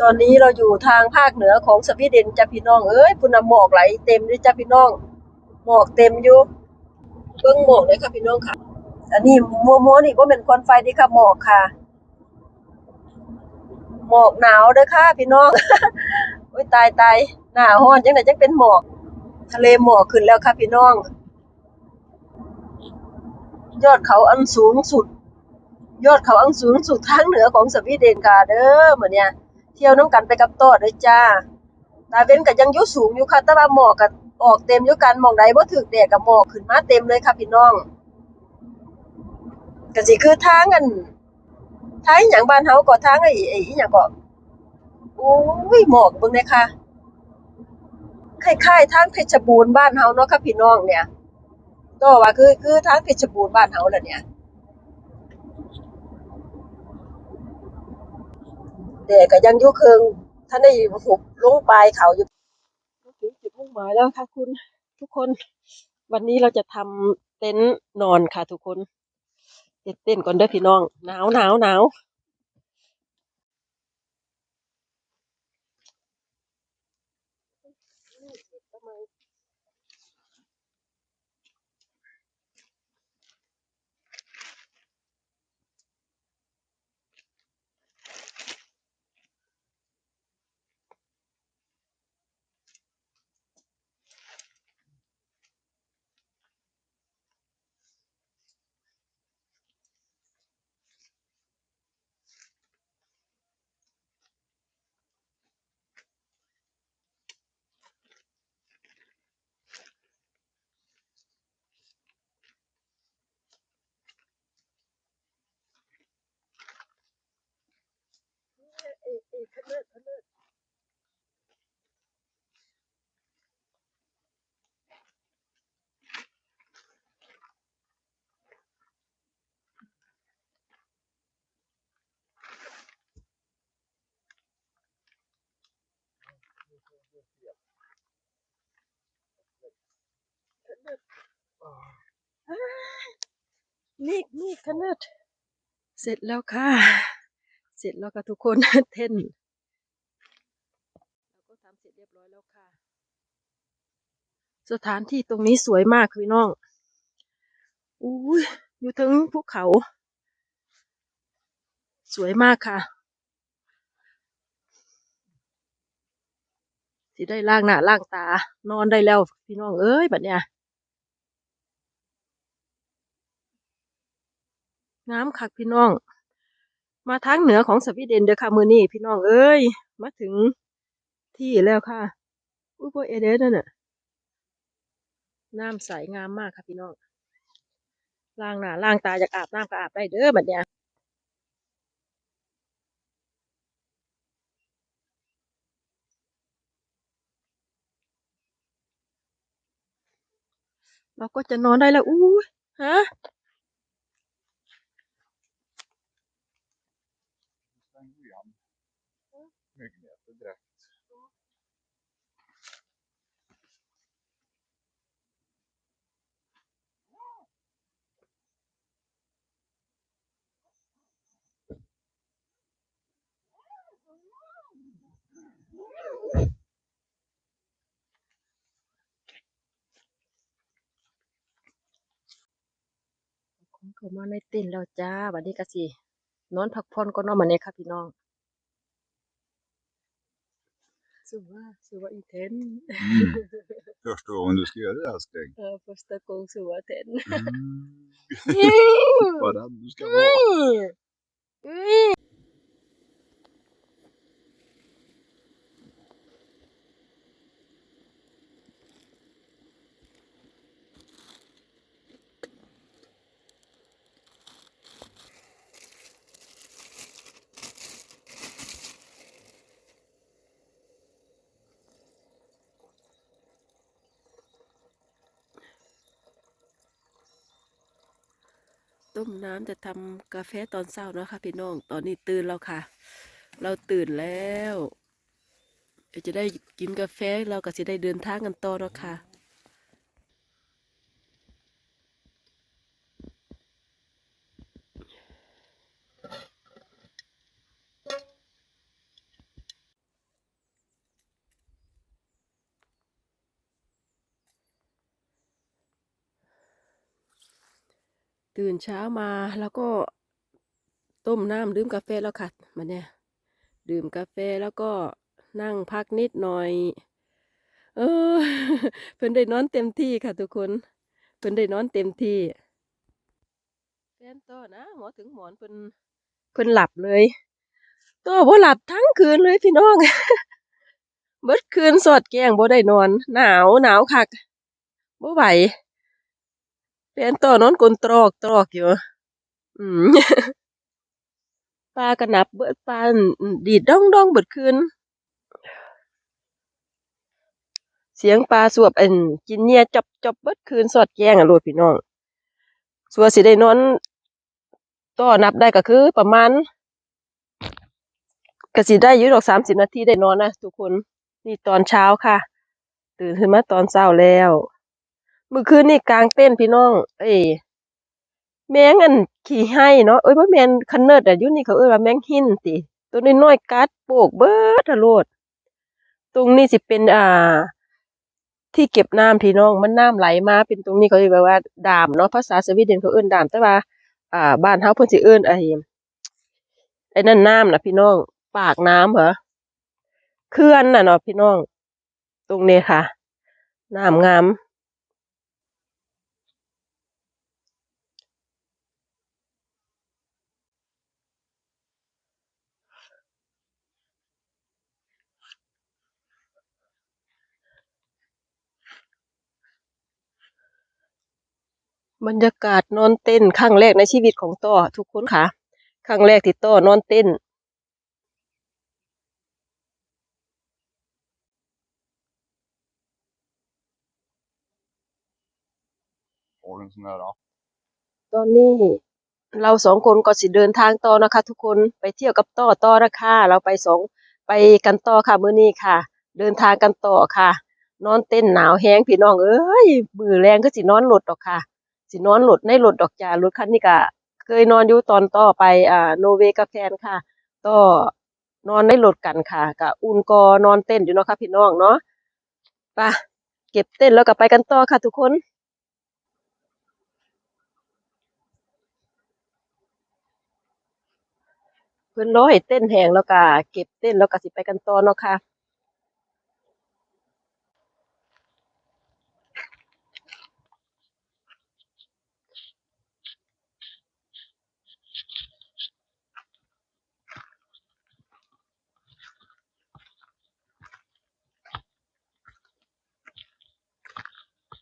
ตอนนี้เราอยู่ทางภาคเหนือของสวีเดนจ้ะพี่น้องเอ้ยพุ่นน่ะหมอกไหลเต็มเลยจ้ะพี่น้อง หมอกเต็มอยู่เบิ่งหมอกเลยค่ะพี่น้องค่ะ อันนี้มัวมัวๆนี่บ่แม่นควันไฟดิค่ะหมอกค่ะ หมอกหนาวเด้อค่ะพี่น้องโอ้ยตายตายหน้าร้อนจังได๋จังเป็นหมอก ทะเลหมอกขึ้นแล้วค่ะพี่น้อง ยอดเขาอันสูงสุด ยอดเขาอันสูงสุดทางเหนือของสวีเดนค่ะเด้อเหมื้อเนี้ย ที่ยวน้ำกันไปกับโตอเด้อจ้าตาเว้นก็ยังยู่สูงอยู่ค่ะแต่ว่าหมอกก็ออกเต็มอยู่กันมองใดบ่ถึกแดดก็หมอกขึ้นมาเต็มเลยค่ะพี่น้องก็สิคือทางอันทางอิหยังบ้านเฮาก็ทางไอ้ไอ้อิหยังก็โอ้ยหมอกเบิ่งเด้ค่ะคล้ายๆทางเพชรบูรณ์บ้านเฮาเนาะค่ะพี่น้องเนี่ยก็ว่าคือคือทางเพชรบูรณ์บ้านเฮาแหละเนี่ย แต่ก็ยังยุคเคิงท่านได้หุบลงปลายเขาอยู่ถึงจุดมุ่งหมายแล้วค่ะคุณทุกคน วันนี้เราจะทำเต็นท์นอนค่ะทุกคนเต้นเต้นก่อนเด้อพี่น้องหนาวหนาวหนาว นี่นี่ขนาดเสร็จแล้วค่ะ เสร็จแล้วค่ะทุกคนเท่นเราก็ทำเสร็จเรียบร้อยแล้วค่ะ สถานที่ตรงนี้สวยมากคือน้องอุ้ยอยู่ถึงภูเขา สวยมากค่ะ สิได้ล้างหน้าล้างตา นอนได้แล้ว พี่น้องเอ้ยแบัดเนี้ยงามคักพี่น้อง มาทางเหนือของสวีเดนเด้อค่ะมือนี้พี่น้องเอ้ย มาถึงที่แล้วค่ะอุ้ยบ่เอเดนนั่นน่ะน้ำใสงามมากค่ะพี่น้องล้างหน้าล้างตาอยากอาบน้ำก็อาบได้เด้อแบัดเนี้ย เราก็จะนอนได้แล้วอู้ฮะ เขามาในเต็นท์แล้วจ้าบัดนี้ก็สินอนพักผ่อนก่อนเนาะมื้อนี้ค่ะพี่น้องสุว่าสุว่าอีเทน Första gången du ska göra det älskling. เออ första gången สุว่าเทน Mm. Vad rädd du ska vara. ต้มน้ำจะทำกาแฟตอนเช้าเนาะค่ะพี่น้อง ตอนนี้ตื่นแล้วค่ะ เราตื่นแล้วเดี๋ยวจะได้กินกาแฟเราก็จะได้เดินทางกันต่อเนาะค่ะ ตื่นเช้ามาแล้วก็ต้มน้ำดื่มกาแฟแล้วค่ะมาเนี่ย ดื่มกาแฟแล้วก็นั่งพักนิดหน่อย เออเพิ่นได้นอนเต็มที่ค่ะทุกคนเพิ่นได้นอนเต็มที่แฟนโตนะหมอถึงหมอนเพิ่นเพิ่นหลับเลยโตบ่หลับทั้งคืนเลยพี่น้องเบิดคืนสอดแกงบ่ได้นอน หนาวหนาวคักบ่ไหว แฟนโตนอนกลนตรอกตรอกอยู่ อืมปลากระนับเบิดปลาดีดด้องด้องเบิดคืนเสียงปลาสวบอันกินเนี่ยจับจับเบิดคืนสอดแกงอะโลดพี่น้องสัวสิได้นอนต่อนับได้ก็คือ ประมาณก็สิได้ยู่ดอกสามสิบนาทีได้นอนนะทุกคน นี่ตอนเช้าค่ะ ตื่นขึ้นมาตอนเช้าแล้ว มื่อคืนนี่กลางเต้นพี่น้อง เอ้ยแมงอันขี่ให้เนาะเอ้ยบ่าแม่นคันเนิดอะยู่นี่เขาเอ้ยว่าแมงหินติตัวน้อยๆกัดโปกเบิดอะโลดตรงนี้สิเป็นอ่า ที่เก็บน้ำพี่น้องมันน้ำไหลมา เป็นตรงนี้เขาเรียกว่าดามเนาะภาษาสวีเดนเขาเอิ้นดามแต่ว่า อ่า บ้านเฮาเพิ่นสิเอิ้นไอ้ไอ้นั่นน้ำนะพี่น้อง ปากน้ำเหรอเขื่อนน่ะเนาะพี่น้อง ตรงนี้ค่ะน้ำงาม บรรยากาศนอนเต้นครั้งแรกในชีวิตของต้อทุกคนค่ะครั้งแรกที่ต้อนอนเต้น Har du en sån här app? ตอนนี้เราสองคนก็สิเดินทางต่อนะคะ ทุกคนไปเที่ยวกับต่อต่อนะคะเราไปสองไปกันต่อค่ะมื้อนี้ค่ะ เดินทางกันต่อค่ะ นอนเต้นหนาวแห้งพี่น้องเอ้ยมือแรงก็สินอนหลดดอกค่ะ สินอนหลดในรถดดอกจารถคันนี้ก็เคยนอนอยู่ตอนต่อไปอ่าโนเวกับแฟนค่ะต่อนอนในรถกันค่ะก็อุ่นกอนอนเต้นอยู่เนาะค่ะพี่น้องเนาะไปเก็บเต้นแล้วก็ไปกันต่อค่ะทุกคนเพิ่อนรอให้เต้นแหงแล้วก็เก็บเต้นแล้วก็สิไปกันต่อเนาะค่ะ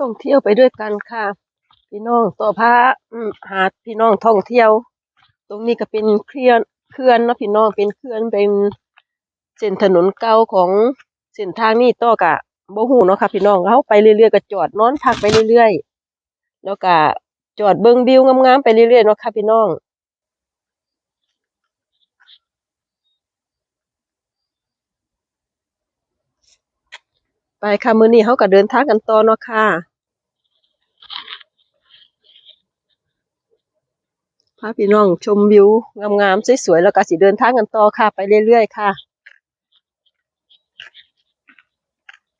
ท่องเที่ยวไปด้วยกันค่ะ พี่น้องต่อพาอืมหาพี่น้องท่องเที่ยว ตรงนี้ก็เป็นเคลื่อนเขื่อนเนาะพี่น้องเป็นเขื่อนเป็นเส้นถนนเก่าของเส้นทางนี้ต่อกะบ่ฮู้เนาะค่ะพี่น้องเฮาไปเรื่อยๆก็จอดนอนพักไปเรื่อยๆแล้วก็จอดเบิ่งวิวงามๆไปเรื่อยๆเนาะค่ะพี่น้องไปค่ะมื้อนี้เฮาก็เดินทางกันต่อเนาะค่ะ พาพี่น้องชมวิวงามๆสวยๆแล้วก็สิเดินทางกันต่อค่ะ ไปเรื่อยๆค่ะ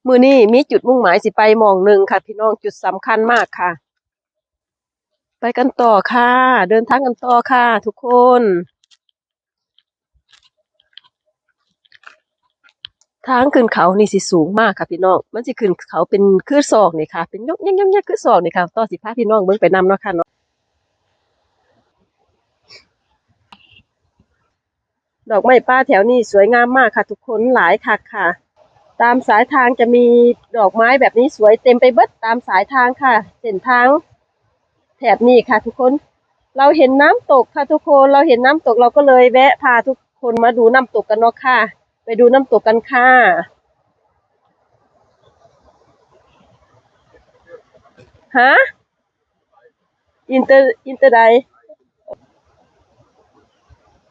มือนี้มีจุดมุ่งหมายสิไปมองหนึ่งค่ะ พี่น้องจุดสำคัญมากค่ะ ไปกันต่อค่ะ เดินทางกันต่อค่ะ ทุกคนทางขึ้นเขานี่สิสูงมากค่ะพี่น้อง มันสิขึ้นเขาเป็นคือศอกนี่ค่ะ เป็นยกยักยักยักคือศอกนี่ค่ะ ต่อสิพาพี่น้องเบิ่งไปนำเนาะค่ะเนาะ ดอกไม้ป่าแถวนี้สวยงามมากค่ะ ทุกคนหลายคักค่ะ ตามสายทางจะมีดอกไม้แบบนี้สวยเต็มไปเบิดตามสายทางค่ะเส้นทางแถบนี้ค่ะ ทุกคนเราเห็นน้ำตกค่ะทุกคนเราเห็นน้ำตกเราก็เลยแวะพาทุกคนมาดูน้ำตกกันเนาะค่ะ ไปดูน้ำตกกันค่ะฮะอินเตอร์อินเตอร์ได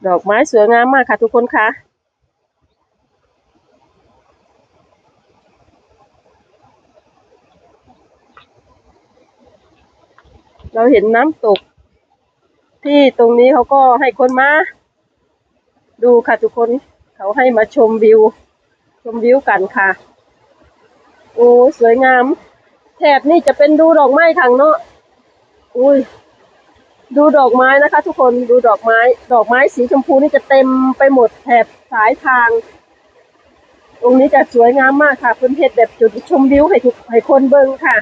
ดอกไม้สวยงามมากค่ะทุกคนค่ะเราเห็นน้ำตก ที่ตรงนี้เขาก็ให้คนมา ดูค่ะทุกคนเขาให้มาชมวิว ชมวิวกันค่ะ โอ้สวยงาม แถบนี่จะเป็นดูดอกไม้ทางเนาะอุ้ย ดูดอกไม้นะคะ ทุกคนดูดอกไม้ ดอกไม้สีชมพูนี่จะเต็มไปหมดแถบสายทาง ตรงนี้จะสวยงามมากค่ะเพื้นเพชรแบบจุดชมวิวให้ทุกให้คนเบิ่งค่ะ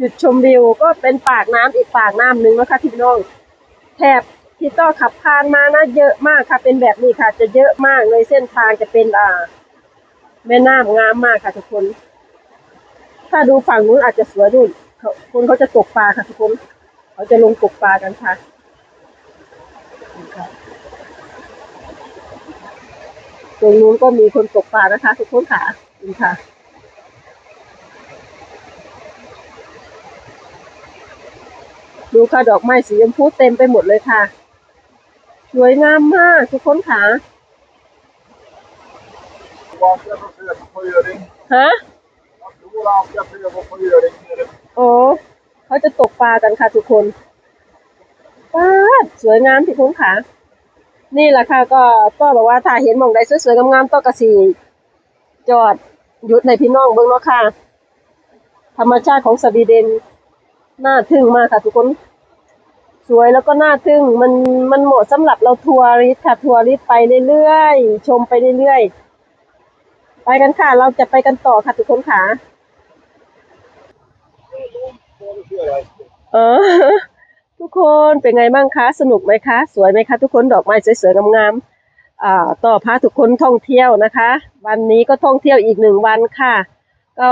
จุดชมวิวก็เป็นปากน้ำอีกปากน้ำหนึ่งนะคะพี่น้องแถบที่ต้อขับผ่านมานะเยอะมากค่ะ เป็นแบบนี้ค่ะ จะเยอะมากเลยเส้นทางจะเป็นอ่า แม่น้ำงามมากค่ะทุกคน ถ้าดูฝั่งนู้นอาจจะสวยดูนคนเขาจะตกปลาค่ะทุกคน เขาจะลงตกปลากันค่ะนี่ค่ะตรงนู้นก็มีคนตกปลานะคะทุกคนค่ะนี่ค่ะ ดูค่ะดอกไม้สีชมพูเต็มไปหมดเลยค่ะ สวยงามมากทุกคนค่ะ Vad ska jag få se på sjöring? ฮะ เขาจะตกปลากันค่ะทุกคนป้าดสวยงามทุกคนค่ะนี่แหละค่ะก็ต้อบอกว่าถ้าเห็นมองใดสวยๆงามๆต้อกระสีจอดหยุดในพี่น้องเบิ่งเนาะค่ะ ธรรมชาติของสวีเดนน่าทึ่งมากค่ะทุกคน สวยแล้วก็น่าทึ่งมันมันเหมาะสำหรับเราทัวริสค่ะทัวริสไปเรื่อยๆชมไปเรื่อยๆไปกันค่ะ เราจะไปกันต่อค่ะทุกคนค่ะ เออ ทุกคนเป็นไงบ้างคะ สนุกไหมคะ สวยไหมคะ ทุกคนดอกไม้สวยๆงามๆอ่าต่อพาทุกคนท่องเที่ยวนะคะ วันนี้ก็ท่องเที่ยวอีกหนึ่งวันค่ะ ก็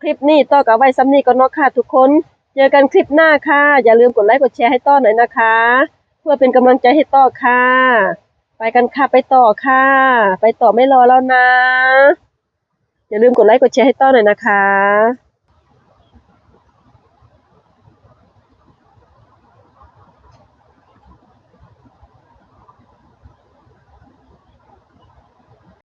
คลิปนี้ต่อกับไว้ซ้ำนี้ก็นาะค่ะ ทุกคนเจอกันคลิปหน้าค่ะ อย่าลืมกดไลค์กดแชร์ให้ต้อหน่อยนะคะ เพื่อเป็นกำลังใจให้ต้อค่ะ ไปกันค่ะไปต่อค่ะ ไปต่อไม่รอแล้วนะ อย่าลืมกดไลค์กดแชร์ให้ต้อหน่อยนะคะ